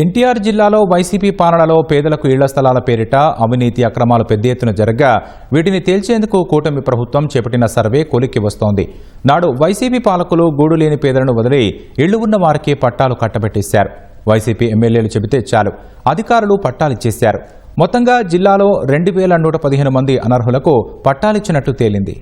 ఎన్టీఆర్ జిల్లాలో వైసీపీ పాలనలో పేదలకు ఇళ్ళ స్థలాల పేరిట అవినీతి అక్రమాలు పెద్ద ఎత్తున జరగ్గా వీటిని తేల్చేందుకు కూటమి ప్రభుత్వం చేపట్టిన సర్వే కొలిక్కి వస్తోంది. నాడు వైసీపీ పాలకులు గూడు లేని పేదలను వదిలి ఇళ్ళు ఉన్న వారికి పట్టాలు కట్టబెట్టేశారు. వైసీపీ ఎమ్మెల్యేలు చెబితే చాలు. అధికారులు పట్టాలిచ్చేశారు మొత్తంగా జిల్లాలో రెండు వేల నూట పదిహేను మంది అనర్హులకు పట్టాలిచ్చినట్లు తేలింది.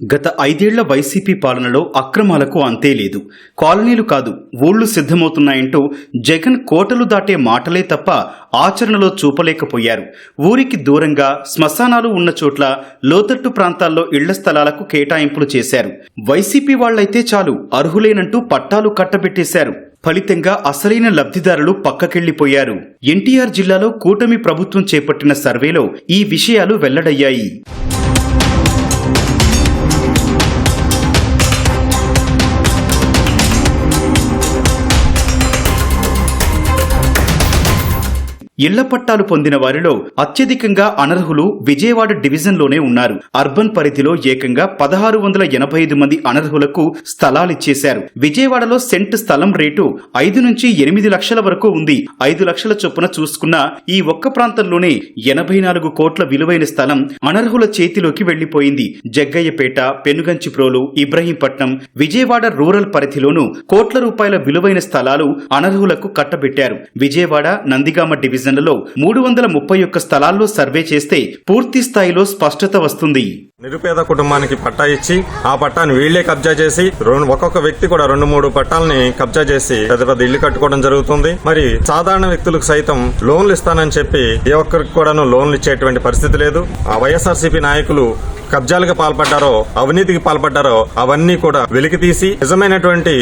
గత ఐదేళ్ళ వైసీపీ పాలనలో అక్రమాలకు అంతే లేదు. కాలనీలు కాదు ఊళ్ళు సిద్ధమవుతున్నాయంటూ జగన్ కోటలు దాటే మాటలే తప్ప ఆచరణలో చూపలేకపోయారు. ఊరికి దూరంగా శ్మశానాలు ఉన్న చోట్ల లోతట్టు ప్రాంతాల్లో ఇళ్ళ స్థలాలకు కేటాయింపులు చేశారు. వైసీపీ వాళ్ళైతే చాలు అర్హులేనంటూ పట్టాలు కట్టబెట్టేశారు. ఫలితంగా అసలైన లబ్ధిదారులు పక్కకెళ్ళిపోయారు ఎన్టీఆర్ జిల్లాలో కూటమి ప్రభుత్వం చేపట్టిన సర్వేలో ఈ విషయాలు వెల్లడయ్యాయి. ఇళ్ళ పట్టాలు పొందిన వారిలో అత్యధికంగా అనర్హులు విజయవాడ డివిజన్లోనే ఉన్నారు. అర్బన్ పరిధిలో ఏకంగా పదహారు వందల ఎనభై ఐదు మంది అనర్హులకు స్థలాలిచ్చేశారు. విజయవాడలో సెంట్ స్థలం రేటు ఐదు నుంచి ఎనిమిది లక్షల వరకు ఉంది. ఐదు లక్షల చొప్పున చూసుకున్న ఈ ఒక్క ప్రాంతంలోనే ఎనభై నాలుగు కోట్ల విలువైన స్థలం అనర్హుల చేతిలోకి వెళ్ళిపోయింది జగ్గయ్యపేట పెనుగంచిప్రోలు ఇబ్రహీంపట్నం విజయవాడ రూరల్ పరిధిలోనూ కోట్ల రూపాయల విలువైన స్థలాలు అనర్హులకు కట్టబెట్టారు. విజయవాడ నందిగామ డివిజన్ డివిజన్లలో మూడు వందల ముప్పై ఒక్క స్థలాల్లో సర్వే చేస్తే పూర్తి స్థాయిలో స్పష్టత వస్తుంది. నిరుపేద కుటుంబానికి పట్టా ఇచ్చి ఆ పట్టాన్ని వీళ్ళే కబ్జా చేసి రెండు ఒక్కొక్క వ్యక్తి కూడా రెండు మూడు పట్టాలని కబ్జా చేసి పెద్ద పెద్ద ఇల్లు కట్టుకోవడం జరుగుతుంది. మరి సాధారణ వ్యక్తులకు సైతం లోన్లు ఇస్తానని చెప్పి ఏ ఒక్కరికి కూడాను లోన్లు ఇచ్చేటువంటి పరిస్థితి లేదు. ఆ వైఎస్ఆర్సీపీ నాయకులు కబ్జాలకు పాల్పడ్డారో అవినీతికి పాల్పడ్డారో అవన్నీ కూడా వెలికి తీసి నిజమైనటువంటి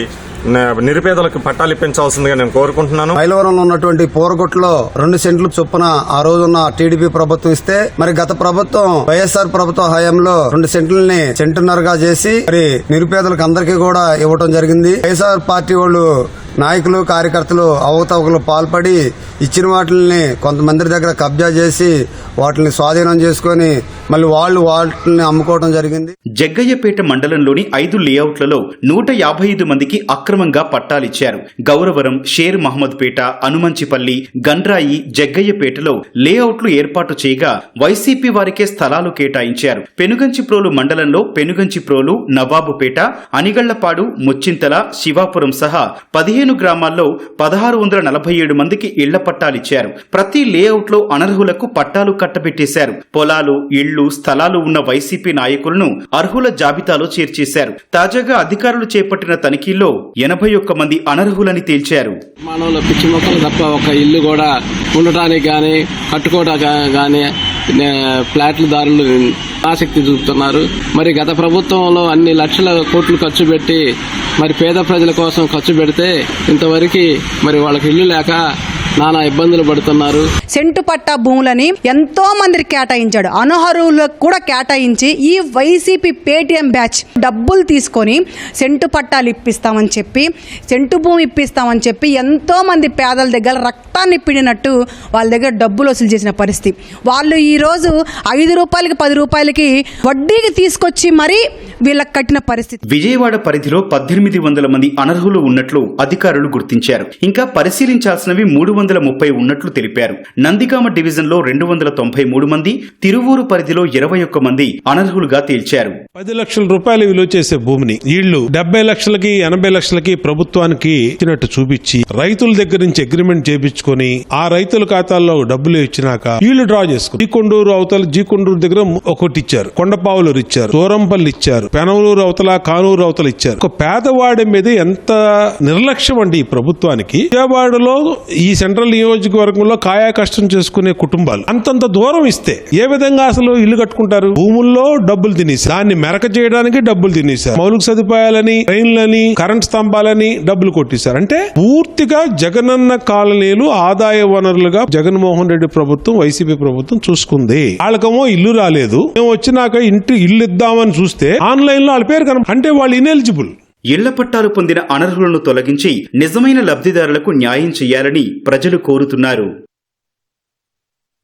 నిరుపేదలకు పట్టాలు ఇప్పించాల్సిందిగా నేను కోరుకుంటున్నాను. మైలవరంలో ఉన్నటువంటి పోరగొట్లో రెండు సెంట్లు చొప్పున ఆ రోజున్న టీడీపీ ప్రభుత్వం ఇస్తే మరి గత ప్రభుత్వం వైఎస్ఆర్ ప్రభుత్వ హయాంలో రెండు సెంట్లని సెంటున్నరగా చేసి మరి నిరుపేదలకు అందరికీ కూడా ఇవ్వటం జరిగింది. వైఎస్ఆర్ పార్టీ వాళ్ళు నాయకులు కార్యకర్తలు అవతవకలు పాల్పడి ఇచ్చిన వాటిని కొంతమంది దగ్గర కబ్జా చేసి వాటిని స్వాధీనం చేసుకొని మళ్ళీ వాళ్ళు వాటిని అమ్ముకోవడం జరిగింది. జగ్గయ్యపేట మండలంలోని ఐదు లేఅవుట్లలో నూట యాభై ఐదు మందికి అక్రమంగా పట్టాలిచ్చారు గౌరవరం షేర్ మహమ్మద్పేట అనుమంచిపల్లి గండ్రాయి జగ్గయ్యపేటలో లేఅవుట్లు ఏర్పాటు చేయగా వైసీపీ వారికే స్థలాలు కేటాయించారు. పెనుగంచిప్రోలు మండలంలో పెనుగంచిప్రోలు నవాబుపేట అనిగళ్ళపాడు ముచ్చింతల శివాపురం సహా పదిహేను గ్రామాల్లో పదహారు వందల నలభై ఏడు మందికి ఇళ్ళ పట్టాలిచ్చారు ప్రతి లేఅవుట్లో అనర్హులకు పట్టాలు కట్టబెట్టేశారు. పొలాలు ఇళ్ళు స్థలాలు ఉన్న వైసీపీ నాయకులను అర్హుల జాబితాలో చేర్చేశారు. తాజాగా అధికారులు చేపట్టిన తనిఖీల్లో ఎనభై ఒక్క మంది అనర్హులని తేల్చారు. మానవుల పిచ్చి మొక్కలు తప్ప ఒక ఇల్లు కూడా ఉండటానికి కానీ కట్టుకోవడానికి కానీ ఫ్లాట్ల దారులు ఆసక్తి చూపుతున్నారు. మరి గత ప్రభుత్వంలో అన్ని లక్షల కోట్లు ఖర్చు పెట్టి మరి పేద ప్రజల కోసం ఖర్చు పెడితే ఇంతవరకు మరి వాళ్ళకి ఇల్లు లేక నానా ఇబ్బందులు పడుతున్నారు. సెంటు పట్టా భూములని ఎంతో మందికి కేటాయించాడు. అనర్హులకు కూడా కేటాయించి ఈ వైసీపీ పేటీఎం బ్యాచ్ డబ్బులు తీసుకొని సెంటు పట్టాలు ఇప్పిస్తామని చెప్పి సెంటు భూమి ఇప్పిస్తామని చెప్పి ఎంతో మంది పేదల దగ్గర రక్తాన్ని పిండినట్టు వాళ్ళ దగ్గర డబ్బులు వసూలు చేసిన పరిస్థితి. వాళ్ళు ఈరోజు ఐదు రూపాయలకి పది రూపాయలకి వడ్డీకి తీసుకొచ్చి మరీ వీళ్ళకి కట్టిన పరిస్థితి. విజయవాడ పరిధిలో పద్దెనిమిది వందల మంది అనర్హులు ఉన్నట్లు అధికారులు గుర్తించారు. ఇంకా పరిశీలించాల్సినవి మూడు వందల ముప్పై ఉన్నట్లు తెలిపారు. నందిగామ డివిజన్లో రెండు వందల తొంభై మూడు మంది తిరువూరు పరిధిలో ఇరవై ఒక్క మంది అనర్హులుగా తేల్చారు. పది లక్షల రూపాయలు విలువ చేసే భూమిని వీళ్ళు డెబ్బై లక్షలకి ఎనభై లక్షలకి ప్రభుత్వానికి ఇచ్చినట్టు చూపించి రైతుల దగ్గర నుంచి అగ్రిమెంట్ చేపించుకొని ఆ రైతుల ఖాతాల్లో డబ్బులు ఇచ్చినాక వీళ్ళు డ్రా చేసుకుని కొండూరు అవతల జీకొండూరు దగ్గర ఒకటి ఇచ్చారు. కొండపావులూరు ఇచ్చారు. తోరంపల్లి ఇచ్చారు. పెనవలూరు అవతల కానూరు అవతల ఇచ్చారు. ఒక పేదవాడి మీద ఎంత నిర్లక్ష్యం అండి ఈ ప్రభుత్వానికి విజయవాడలో ఈ సెంట్రల్ నియోజకవర్గంలో కాయా కష్టం చేసుకునే కుటుంబాలు. అంతంత దూరం ఇస్తే ఏ విధంగా అసలు ఇల్లు కట్టుకుంటారు? భూముల్లో డబ్బులు తినేసి దాన్ని మెరక చేయడానికి డబ్బులు తినేశారు. మౌలిక సదుపాయాలని ట్రైన్లని కరెంట్ స్తంభాలని డబ్బులు కొట్టేశారు. అంటే పూర్తిగా జగనన్న కాలనీలు ఆదాయ వనరులుగా జగన్మోహన్ రెడ్డి ప్రభుత్వం వైసీపీ ప్రభుత్వం చూసుకుంది. వాళ్ళకేమో ఇల్లు రాలేదు. మేము వచ్చినాక ఇంటి ఇల్లు ఇద్దామని చూస్తే ఆన్లైన్లో వాళ్ళ పేరు కన అంటే వాళ్ళు ఇనెలిజిబుల్ ఇళ్ళ పట్టాలు పొందిన అనర్హులను తొలగించి నిజమైన లబ్ధిదారులకు న్యాయం చేయాలని ప్రజలు కోరుతున్నారు.